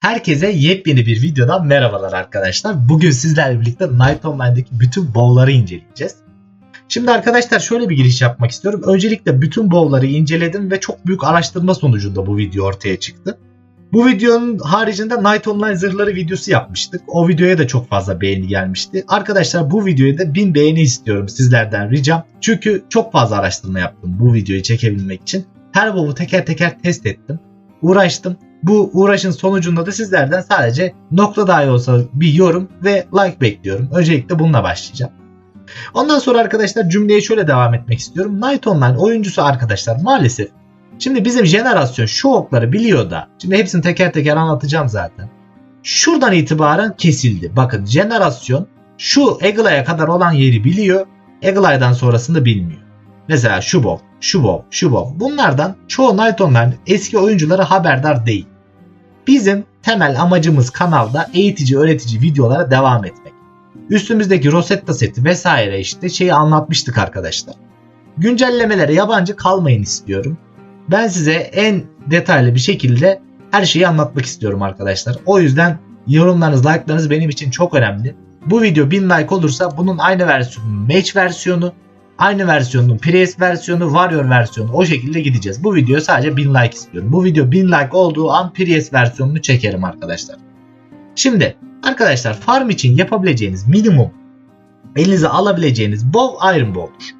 Herkese yepyeni bir videodan merhabalar arkadaşlar. Bugün sizlerle birlikte Night Online'daki bütün bowl'ları inceleyeceğiz. Şimdi arkadaşlar şöyle bir giriş yapmak istiyorum. Öncelikle bütün bowl'ları inceledim ve çok büyük araştırma sonucunda bu video ortaya çıktı. Bu videonun haricinde Night Online zırhları videosu yapmıştık. O videoya da çok fazla beğeni gelmişti. Arkadaşlar bu videoya da 1000 beğeni istiyorum sizlerden ricam. Çünkü çok fazla araştırma yaptım bu videoyu çekebilmek için. Her bowl'u teker teker test ettim. Uğraştım. Bu uğraşın sonucunda da sizlerden sadece nokta dahi olsa bir yorum ve like bekliyorum. Öncelikle bununla başlayacağım. Ondan sonra arkadaşlar cümleye şöyle devam etmek istiyorum. Night Online oyuncusu arkadaşlar maalesef Şimdi bizim jenerasyon şu okları biliyor da. Şimdi hepsini teker teker anlatacağım zaten. Şuradan itibaren kesildi. Bakın jenerasyon şu Eagle'aya kadar olan yeri biliyor. Eagle'dan sonrasını bilmiyor. Mesela bol, şu bol. Bunlardan çoğu Night Online eski oyuncuları haberdar değil. Bizim temel amacımız kanalda eğitici öğretici videolara devam etmek. Üstümüzdeki Rosetta seti vesaire işte şeyi anlatmıştık arkadaşlar. Güncellemelere yabancı kalmayın istiyorum. Ben size en detaylı bir şekilde her şeyi anlatmak istiyorum arkadaşlar. O yüzden yorumlarınız, like'larınız benim için çok önemli. Bu video 1000 like olursa bunun aynı versiyonu, match versiyonu, aynı versiyonun Priest versiyonu, Warrior versiyonu o şekilde gideceğiz. Bu video sadece 1000 like istiyorum. Bu video 1000 like olduğu an Priest versiyonunu çekerim arkadaşlar. Şimdi arkadaşlar farm için yapabileceğiniz minimum elinize alabileceğiniz bow Iron Bow'dur.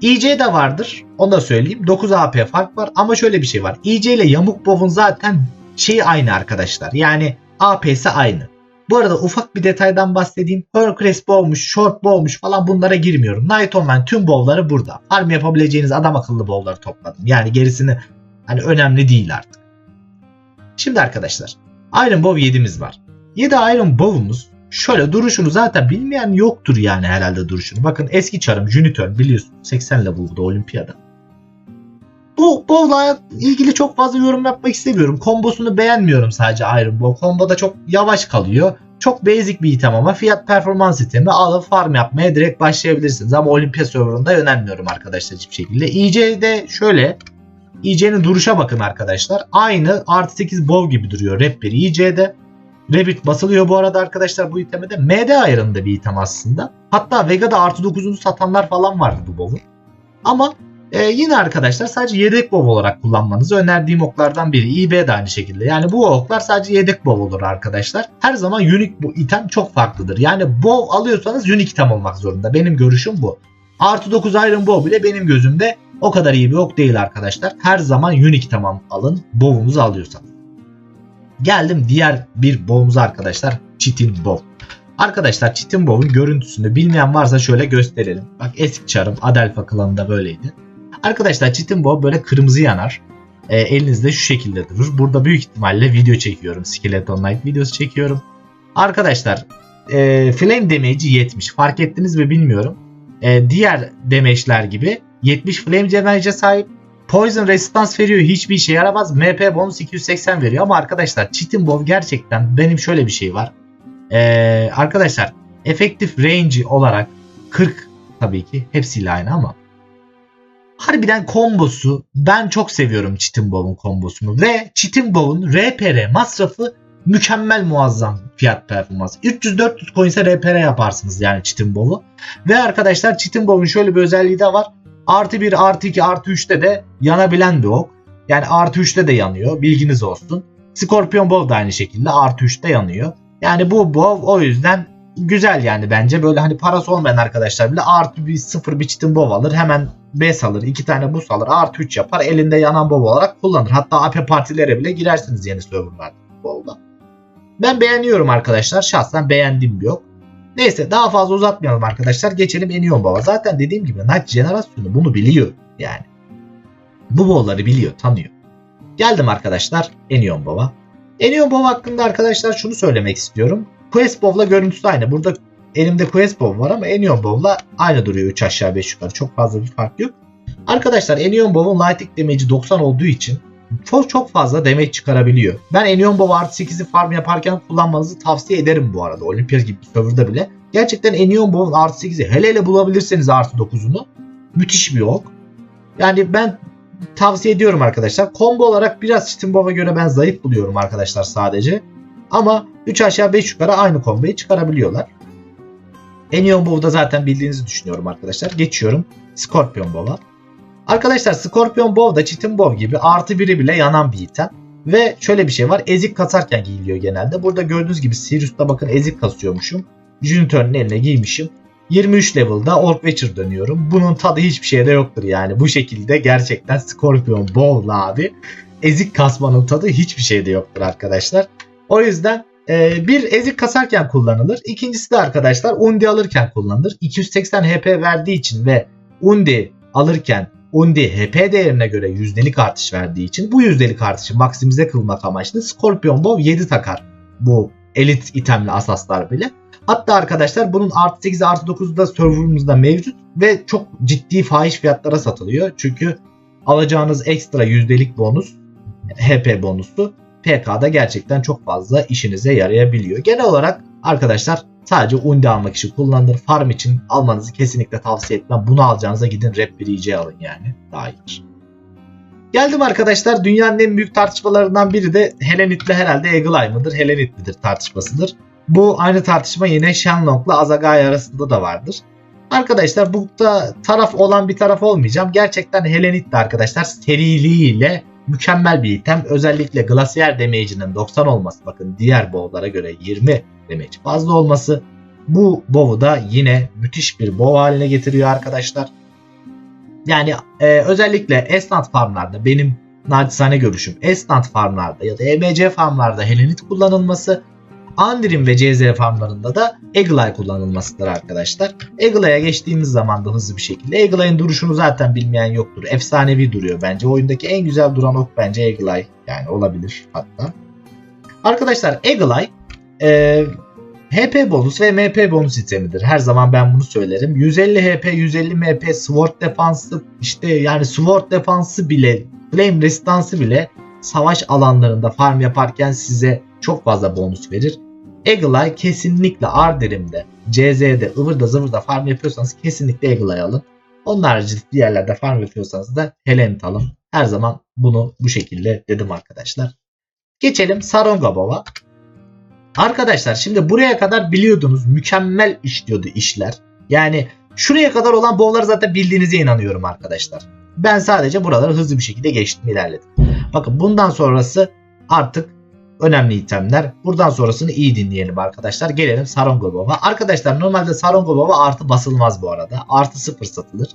IC de vardır. Onu da söyleyeyim. 9 AP fark var ama şöyle bir şey var. IC ile Yamuk Bow'un zaten şeyi aynı arkadaşlar. Yani AP'si aynı. Bu arada ufak bir detaydan bahsedeyim. Hercules Bow'muş, Short Bow'muş falan bunlara girmiyorum. Night Online tüm bow'ları burada. Farm yapabileceğiniz adam akıllı bow'ları topladım. Yani gerisini hani önemli değil artık. Şimdi arkadaşlar Iron Bow 7'miz var. 7 Iron Bow'umuz şöyle duruşunu zaten bilmeyen yoktur yani herhalde duruşunu. Bakın eski çarım Junitor biliyorsun 80 level'da olimpiyada. Bu Bow'la ilgili çok fazla yorum yapmak istemiyorum. Kombosunu beğenmiyorum sadece Iron Bow. Komboda çok yavaş kalıyor. Çok basic bir item ama fiyat performans itemi alıp farm yapmaya direkt başlayabilirsiniz. Ama Olympia serverında önermiyorum arkadaşlar hiçbir şekilde. EC'de şöyle. EC'nin duruşa bakın arkadaşlar. Aynı artı 8 bow gibi duruyor rap 1 EC'de. Rabbit basılıyor bu arada arkadaşlar bu iteme de. MD ayarında bir item aslında. Hatta Vega'da artı 9'unu satanlar falan vardı bu bow'u. Ama e, yine arkadaşlar sadece yedek bow olarak kullanmanızı önerdiğim oklardan biri. eBay de aynı şekilde. Yani bu oklar sadece yedek bow olur arkadaşlar. Her zaman unique bu item çok farklıdır. Yani bow alıyorsanız unique item olmak zorunda. Benim görüşüm bu. Artı 9 Iron Bow bile benim gözümde o kadar iyi bir ok değil arkadaşlar. Her zaman unique tamam alın bow'unuzu alıyorsanız. Geldim diğer bir bow'umuza arkadaşlar. Chitin Bow. Arkadaşlar Chitin Bow'un görüntüsünü bilmeyen varsa şöyle gösterelim. Bak eski çarım Adelpha klanında böyleydi. Arkadaşlar Chitin Bow böyle kırmızı yanar. E, elinizde şu şekilde durur. Burada büyük ihtimalle video çekiyorum. Skeleton Knight videosu çekiyorum. Arkadaşlar e, flame damage'i 70. Fark ettiniz mi bilmiyorum. E, diğer damage'ler gibi 70 flame damage'e sahip. Poison Resistance veriyor. Hiçbir işe yaramaz. MP bonus 280 veriyor. Ama arkadaşlar Chitin Bow gerçekten benim şöyle bir şey var. Ee, arkadaşlar efektif range olarak 40 tabii ki. Hepsiyle aynı ama. Harbiden kombosu ben çok seviyorum Chitin Bow'un kombosunu. Ve Chitin Bow'un RPR masrafı mükemmel muazzam fiyat performans. 300-400 coins'e RPR yaparsınız yani Chitin Bow'u. Ve arkadaşlar Chitin Bow'un şöyle bir özelliği de var. Artı 1, artı 2, artı 3'te de yanabilen bir ok. Yani artı 3'te de yanıyor. Bilginiz olsun. Scorpion Bow da aynı şekilde artı 3'te yanıyor. Yani bu bow o yüzden güzel yani bence. Böyle hani parası olmayan arkadaşlar bile artı bir sıfır bir çitin bow alır. Hemen 5 alır. 2 tane boost alır. Artı 3 yapar. Elinde yanan bow olarak kullanır. Hatta AP partilere bile girersiniz yeni serverlarda. Bow'da. Ben beğeniyorum arkadaşlar. Şahsen beğendiğim bir ok. Neyse daha fazla uzatmayalım arkadaşlar. Geçelim Enion Baba. Zaten dediğim gibi Night jenerasyonu bunu biliyor yani. Bu bow'ları biliyor, tanıyor. Geldim arkadaşlar Enion Baba. Enion Baba hakkında arkadaşlar şunu söylemek istiyorum. Quest Bow'la görüntüsü aynı. Burada elimde Quest Bow var ama Enion Bow'la aynı duruyor 3 aşağı 5 yukarı. Çok fazla bir fark yok. Arkadaşlar Enion Bow'un Lightning damage'i 90 olduğu için çok çok fazla damage çıkarabiliyor. Ben Enion Bow artı 8'i farm yaparken kullanmanızı tavsiye ederim bu arada. Olympia gibi bir serverda bile. Gerçekten Enion Bow'un artı 8'i hele hele bulabilirseniz artı 9'unu müthiş bir ok. Yani ben tavsiye ediyorum arkadaşlar. Combo olarak biraz Chitin Bow'a göre ben zayıf buluyorum arkadaşlar sadece. Ama 3 aşağı 5 yukarı aynı komboyu çıkarabiliyorlar. En yoğun Bow'da zaten bildiğinizi düşünüyorum arkadaşlar. Geçiyorum Scorpion Bow'a. Arkadaşlar Scorpion Bow da Chitin Bow gibi artı biri bile yanan bir item. Ve şöyle bir şey var. Ezik kasarken giyiliyor genelde. Burada gördüğünüz gibi Sirius'ta bakın ezik kasıyormuşum. Junitor'un eline giymişim. 23 level'da Orc Witcher dönüyorum. Bunun tadı hiçbir şeyde yoktur yani. Bu şekilde gerçekten Scorpion Bow'la abi ezik kasmanın tadı hiçbir şeyde yoktur arkadaşlar. O yüzden e, bir ezik kasarken kullanılır. İkincisi de arkadaşlar Undi alırken kullanılır. 280 HP verdiği için ve Undi alırken Undi HP değerine göre yüzdelik artış verdiği için bu yüzdelik artışı maksimize kılmak amaçlı Scorpion Bow 7 takar bu elit itemli asaslar bile. Hatta arkadaşlar bunun artı 8 artı 9'u da serverımızda mevcut ve çok ciddi fahiş fiyatlara satılıyor. Çünkü alacağınız ekstra yüzdelik bonus HP bonusu PK'da gerçekten çok fazla işinize yarayabiliyor. Genel olarak arkadaşlar sadece undi almak için kullanılır. Farm için almanızı kesinlikle tavsiye etmem. Bunu alacağınıza gidin Rap 1 alın yani. Daha iyidir. Geldim arkadaşlar dünyanın en büyük tartışmalarından biri de Helenit'le herhalde Eagle mıdır Helenit midir tartışmasıdır. Bu aynı tartışma yine Shenlong'la Azagai arasında da vardır. Arkadaşlar bu da taraf olan bir taraf olmayacağım. Gerçekten Helenit arkadaşlar seriliğiyle mükemmel bir item. Özellikle Glacier damage'inin 90 olması bakın diğer bow'lara göre 20 damage fazla olması bu bow'u da yine müthiş bir bow haline getiriyor arkadaşlar. Yani e, özellikle esnaf farmlarda benim naçizane görüşüm esnaf farmlarda ya da EMC farmlarda Helenit kullanılması Andrim ve CZ farmlarında da Eagle kullanılmasıdır arkadaşlar. Eagle'ya geçtiğimiz zaman da hızlı bir şekilde. Eagle'ın duruşunu zaten bilmeyen yoktur. Efsanevi duruyor bence. Oyundaki en güzel duran ok bence Eagle Yani olabilir hatta. Arkadaşlar Eagle e, HP bonus ve MP bonus sistemidir. Her zaman ben bunu söylerim. 150 HP, 150 MP sword defansı işte yani sword defansı bile flame resistansı bile savaş alanlarında farm yaparken size çok fazla bonus verir. Eagle kesinlikle Arderim'de, CZ'de, ıvırda zıvırda farm yapıyorsanız kesinlikle Eagle alın. Onun haricinde diğerlerde farm yapıyorsanız da Helenit alın. Her zaman bunu bu şekilde dedim arkadaşlar. Geçelim Sarongabov'a. Arkadaşlar şimdi buraya kadar biliyordunuz mükemmel işliyordu işler. Yani şuraya kadar olan bowları zaten bildiğinize inanıyorum arkadaşlar. Ben sadece buraları hızlı bir şekilde geçtim ilerledim. Bakın bundan sonrası artık önemli itemler. Buradan sonrasını iyi dinleyelim arkadaşlar. Gelelim Sarongobov'a. Arkadaşlar normalde Sarongobov'a artı basılmaz bu arada. Artı sıfır satılır.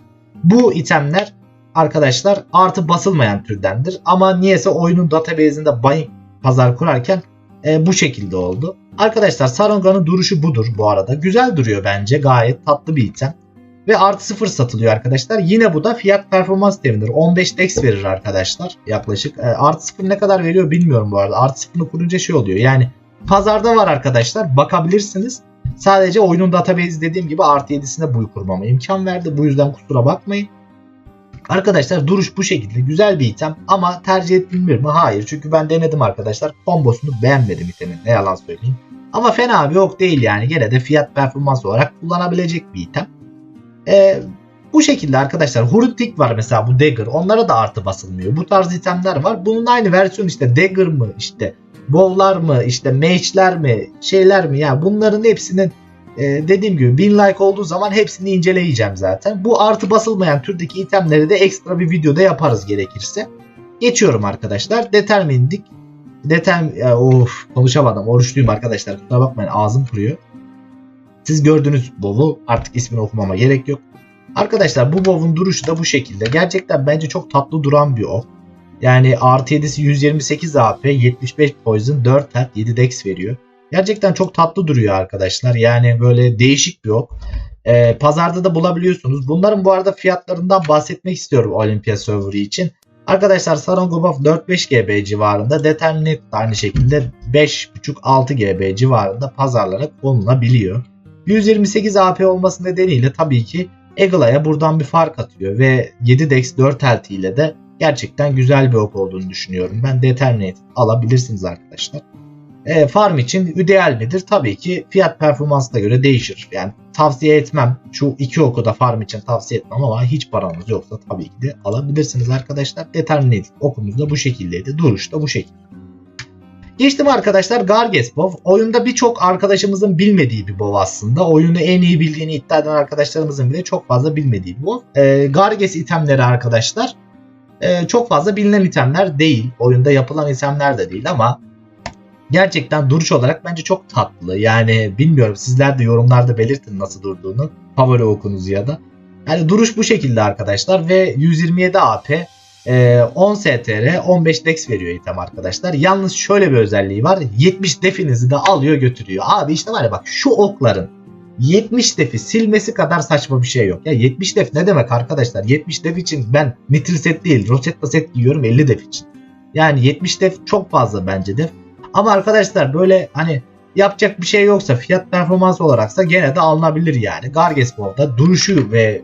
Bu itemler arkadaşlar artı basılmayan türdendir. Ama niyeyse oyunun database'inde buying pazar kurarken e, bu şekilde oldu. Arkadaşlar Saronga'nın duruşu budur bu arada. Güzel duruyor bence. Gayet tatlı bir item. Ve artı sıfır satılıyor arkadaşlar. Yine bu da fiyat performans temidir. 15 dex verir arkadaşlar yaklaşık. E, artı sıfır ne kadar veriyor bilmiyorum bu arada. Artı sıfırını kurunca şey oluyor. Yani pazarda var arkadaşlar. Bakabilirsiniz. Sadece oyunun database dediğim gibi artı 7'sine buy kurmama imkan verdi. Bu yüzden kusura bakmayın. Arkadaşlar duruş bu şekilde. Güzel bir item ama tercih edilir mi? Hayır. Çünkü ben denedim arkadaşlar. Kombosunu beğenmedim itemin. Ne yalan söyleyeyim. Ama fena bir ok değil yani. Gene de fiyat performans olarak kullanabilecek bir item. Ee, bu şekilde arkadaşlar Hurtik var mesela bu Dagger. Onlara da artı basılmıyor. Bu tarz itemler var. Bunun aynı versiyon işte Dagger mı işte Bow'lar mı işte Mage'ler mi şeyler mi yani bunların hepsinin e, dediğim gibi 1000 like olduğu zaman hepsini inceleyeceğim zaten. Bu artı basılmayan türdeki itemleri de ekstra bir videoda yaparız gerekirse. Geçiyorum arkadaşlar. Determindik. Determ of konuşamadım. Oruçluyum arkadaşlar. Kusura bakmayın ağzım kuruyor. Siz gördünüz WoW'u artık ismini okumama gerek yok. Arkadaşlar bu WoW'un duruşu da bu şekilde. Gerçekten bence çok tatlı duran bir o. Yani artı 7'si 128 AP, 75 poison, 4 health, 7 dex veriyor. Gerçekten çok tatlı duruyor arkadaşlar. Yani böyle değişik bir ok. Ee, pazarda da bulabiliyorsunuz. Bunların bu arada fiyatlarından bahsetmek istiyorum Olympia serverı için. Arkadaşlar Sarangobov 4-5 GB civarında Determinate de aynı şekilde 5.5-6 GB civarında pazarlara konulabiliyor. 128 AP olması nedeniyle tabii ki Eagle'a buradan bir fark atıyor ve 7 Dex 4 LT ile de gerçekten güzel bir ok olduğunu düşünüyorum. Ben Determinate alabilirsiniz arkadaşlar. E, farm için ideal midir? Tabii ki fiyat performansına göre değişir. Yani tavsiye etmem. Şu iki oku da farm için tavsiye etmem ama hiç paranız yoksa tabii ki de alabilirsiniz arkadaşlar. Determinate okumuz da bu şekildeydi. Duruş da bu şekilde. Geçtim arkadaşlar Garges Bow. Oyunda birçok arkadaşımızın bilmediği bir bow aslında. Oyunu en iyi bildiğini iddia eden arkadaşlarımızın bile çok fazla bilmediği bir bow. Ee, Garges itemleri arkadaşlar e, çok fazla bilinen itemler değil. Oyunda yapılan itemler de değil ama gerçekten duruş olarak bence çok tatlı. Yani bilmiyorum sizler de yorumlarda belirtin nasıl durduğunu. Favori okunuzu ya da. Yani duruş bu şekilde arkadaşlar ve 127 AP e, 10 STR 15 dex veriyor item arkadaşlar. Yalnız şöyle bir özelliği var. 70 definizi de alıyor götürüyor. Abi işte var ya bak şu okların 70 defi silmesi kadar saçma bir şey yok. Ya 70 def ne demek arkadaşlar? 70 def için ben nitril set değil Rosetta set giyiyorum 50 def için. Yani 70 def çok fazla bence def. Ama arkadaşlar böyle hani yapacak bir şey yoksa fiyat performans olaraksa gene de alınabilir yani. Gargesbow'da duruşu ve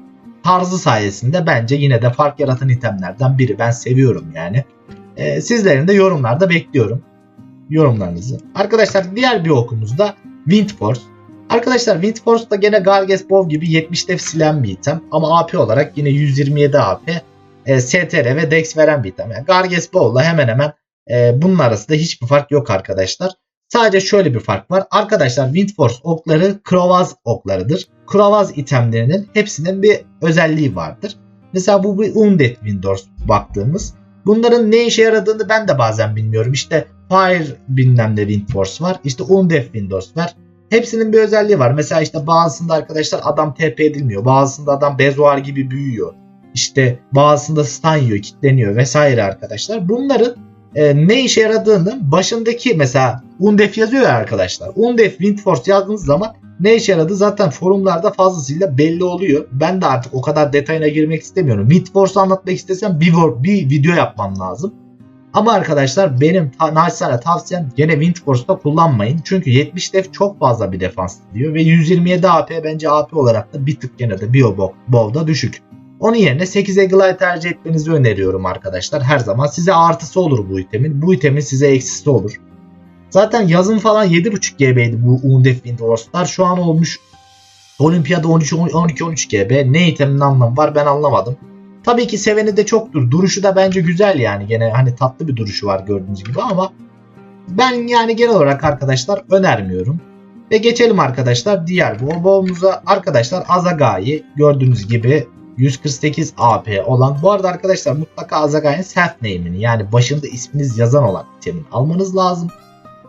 tarzı sayesinde bence yine de fark yaratan itemlerden biri. Ben seviyorum yani. Ee, sizlerin de yorumlarda bekliyorum. Yorumlarınızı. Arkadaşlar diğer bir okumuz da Wind Force. Arkadaşlar Wind Force da gene Garges Bow gibi 70 def silen bir item. Ama AP olarak yine 127 AP. E, STR ve Dex veren bir item. Yani Garges Bow'la hemen hemen e, bunun arasında hiçbir fark yok arkadaşlar. Sadece şöyle bir fark var. Arkadaşlar Wind Force okları Krovaz oklarıdır. Krovaz itemlerinin hepsinin bir özelliği vardır. Mesela bu bir Undead Windows baktığımız. Bunların ne işe yaradığını ben de bazen bilmiyorum. İşte Fire bilmem ne Wind Force var. İşte Undead Windows var. Hepsinin bir özelliği var. Mesela işte bazısında arkadaşlar adam TP edilmiyor. Bazısında adam Bezoar gibi büyüyor. İşte bazısında stun yiyor, kilitleniyor vesaire arkadaşlar. Bunların e, ne işe yaradığını başındaki mesela Undef yazıyor ya arkadaşlar. Undef Wind Force yazdığınız zaman ne işe yaradığı zaten forumlarda fazlasıyla belli oluyor. Ben de artık o kadar detayına girmek istemiyorum. Wind Force'u anlatmak istesem bir, bir video yapmam lazım. Ama arkadaşlar benim ta naçizane tavsiyem gene Wind Force'da kullanmayın. Çünkü 70 def çok fazla bir defans diyor. Ve 127 AP bence AP olarak da bir tık gene de Bio Bow'da düşük. Onun yerine 8 Eagle tercih etmenizi öneriyorum arkadaşlar. Her zaman size artısı olur bu itemin. Bu itemin size eksisi olur. Zaten yazın falan 7.5 GB'ydi bu Undef Windows'lar. Şu an olmuş Olimpiyada 12-13 GB. Ne itemin anlamı var ben anlamadım. Tabii ki seveni de çoktur. Duruşu da bence güzel yani. Gene hani tatlı bir duruşu var gördüğünüz gibi ama ben yani genel olarak arkadaşlar önermiyorum. Ve geçelim arkadaşlar diğer boğumuza. Arkadaşlar Azagai'yi gördüğünüz gibi 148 AP olan. Bu arada arkadaşlar mutlaka Azagai'nin self name'ini yani başında isminiz yazan olan itemin almanız lazım.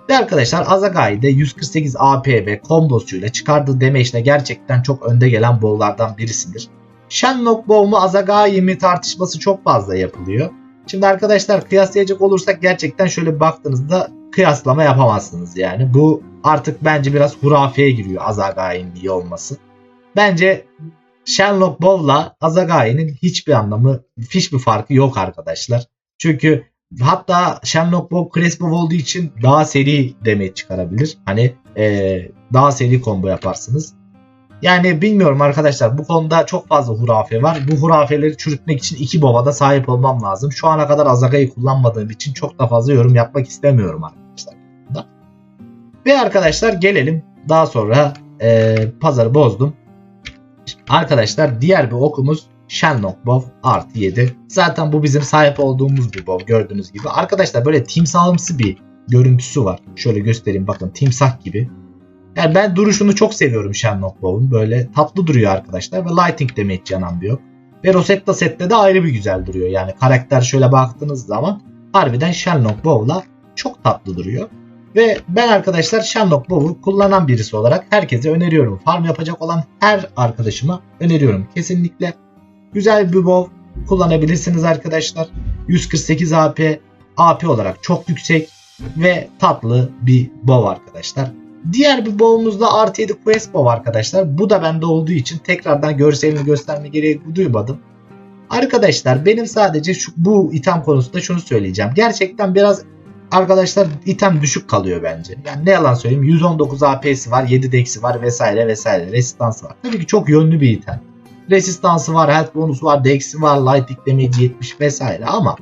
Ve arkadaşlar Azagai'de 148 AP ve kombosuyla çıkardığı damage'le gerçekten çok önde gelen bowl'lardan birisidir. Shenlong Bow mu Azagai mi tartışması çok fazla yapılıyor. Şimdi arkadaşlar kıyaslayacak olursak gerçekten şöyle baktığınızda kıyaslama yapamazsınız yani. Bu artık bence biraz hurafeye giriyor Azagai'nin iyi olması. Bence Shenlong Bow'la Azagai'nin hiçbir anlamı, hiçbir farkı yok arkadaşlar. Çünkü hatta Shenlong Bow Crespo olduğu için daha seri damage çıkarabilir. Hani ee, daha seri combo yaparsınız. Yani bilmiyorum arkadaşlar bu konuda çok fazla hurafe var. Bu hurafeleri çürütmek için iki bovada sahip olmam lazım. Şu ana kadar Azaga'yı kullanmadığım için çok da fazla yorum yapmak istemiyorum arkadaşlar. Ve arkadaşlar gelelim daha sonra e, pazarı bozdum. Arkadaşlar diğer bir okumuz Shenlong Bow artı 7. Zaten bu bizim sahip olduğumuz bir bow gördüğünüz gibi. Arkadaşlar böyle timsahımsı bir görüntüsü var. Şöyle göstereyim bakın timsah gibi. Yani ben duruşunu çok seviyorum Shenlong Bow'un. Böyle tatlı duruyor arkadaşlar ve lighting damage yanan bir yok. Ve Rosetta sette de ayrı bir güzel duruyor. Yani karakter şöyle baktığınız zaman harbiden Shenlong Bow'la çok tatlı duruyor. Ve ben arkadaşlar Shenlong Bow'u kullanan birisi olarak herkese öneriyorum. Farm yapacak olan her arkadaşıma öneriyorum. Kesinlikle güzel bir bow kullanabilirsiniz arkadaşlar. 148 AP, AP olarak çok yüksek ve tatlı bir bow arkadaşlar. Diğer bir bow'umuz da artı 7 Quest Bow arkadaşlar. Bu da bende olduğu için tekrardan görselini gösterme gereği duymadım. Arkadaşlar benim sadece şu, bu item konusunda şunu söyleyeceğim. Gerçekten biraz arkadaşlar item düşük kalıyor bence. Yani ne yalan söyleyeyim 119 AP'si var 7 dex'i var vesaire vesaire resistansı var. Tabii ki çok yönlü bir item. Resistansı var, health bonusu var, dex'i var, light damage 70 vesaire ama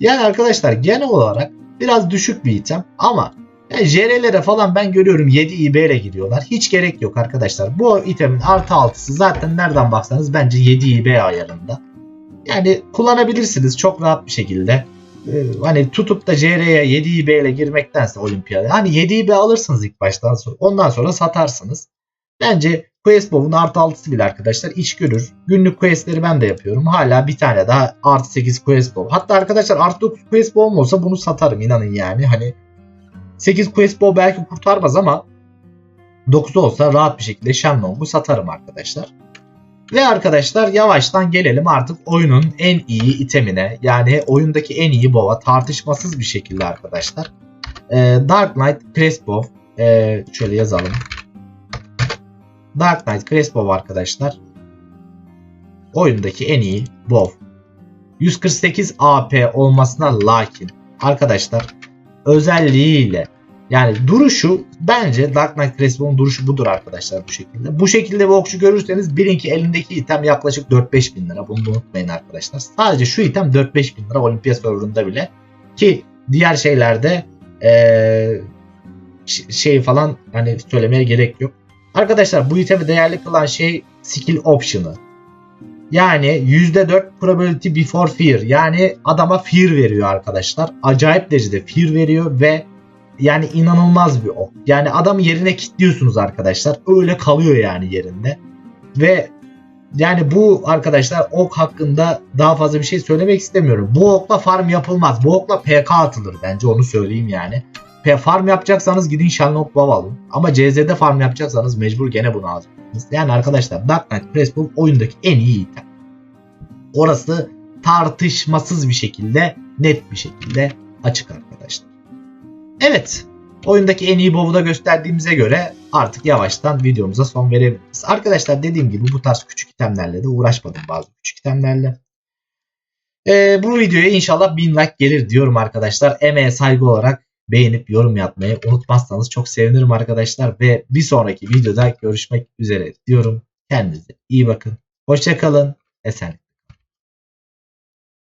yani arkadaşlar genel olarak biraz düşük bir item ama yani JR'lere falan ben görüyorum 7 IB ile gidiyorlar. Hiç gerek yok arkadaşlar. Bu itemin artı altısı zaten nereden baksanız bence 7 IB ayarında. Yani kullanabilirsiniz çok rahat bir şekilde. E, hani tutup da CR'ye 7 IB ile girmektense olimpiyada hani 7 IB alırsınız ilk baştan sonra ondan sonra satarsınız. Bence Quest Bow'un artı 6'sı bile arkadaşlar iş görür. Günlük questleri ben de yapıyorum. Hala bir tane daha artı 8 Quest Bow. Hatta arkadaşlar artı 9 Quest Bow'um olsa bunu satarım inanın yani. Hani 8 Quest Bow belki kurtarmaz ama 9 olsa rahat bir şekilde Shenlong'u satarım arkadaşlar. Ve arkadaşlar yavaştan gelelim artık oyunun en iyi itemine. Yani oyundaki en iyi bow'a tartışmasız bir şekilde arkadaşlar. Ee, Dark Knight Crest Bow. Ee, şöyle yazalım. Dark Knight Crest Bow arkadaşlar. Oyundaki en iyi bow. 148 AP olmasına lakin arkadaşlar özelliğiyle yani duruşu bence Dark Knight Crespo'nun duruşu budur arkadaşlar bu şekilde. Bu şekilde bir okçu görürseniz bilin ki elindeki item yaklaşık 4-5 bin lira. Bunu da unutmayın arkadaşlar. Sadece şu item 4-5 bin lira Olympia serverında bile. Ki diğer şeylerde ee, şey falan hani söylemeye gerek yok. Arkadaşlar bu itemi değerli kılan şey skill option'ı. Yani %4 probability before fear. Yani adama fear veriyor arkadaşlar. Acayip derecede fear veriyor ve yani inanılmaz bir ok. Yani adamı yerine kilitliyorsunuz arkadaşlar. Öyle kalıyor yani yerinde. Ve yani bu arkadaşlar ok hakkında daha fazla bir şey söylemek istemiyorum. Bu okla farm yapılmaz. Bu okla PK atılır bence onu söyleyeyim yani. P farm yapacaksanız gidin Shenlong Bow alın. Ama CZ'de farm yapacaksanız mecbur gene bunu alacaksınız. Yani arkadaşlar Dark Knight Press Bow oyundaki en iyi item. Orası tartışmasız bir şekilde net bir şekilde açık arkadaşlar. Evet. Oyundaki en iyi bow'u da gösterdiğimize göre artık yavaştan videomuza son verebiliriz. Arkadaşlar dediğim gibi bu tarz küçük itemlerle de uğraşmadım bazı küçük itemlerle. Ee, bu videoya inşallah 1000 like gelir diyorum arkadaşlar. Emeğe saygı olarak beğenip yorum yapmayı unutmazsanız çok sevinirim arkadaşlar. Ve bir sonraki videoda görüşmek üzere diyorum. Kendinize iyi bakın. Hoşçakalın. Esen.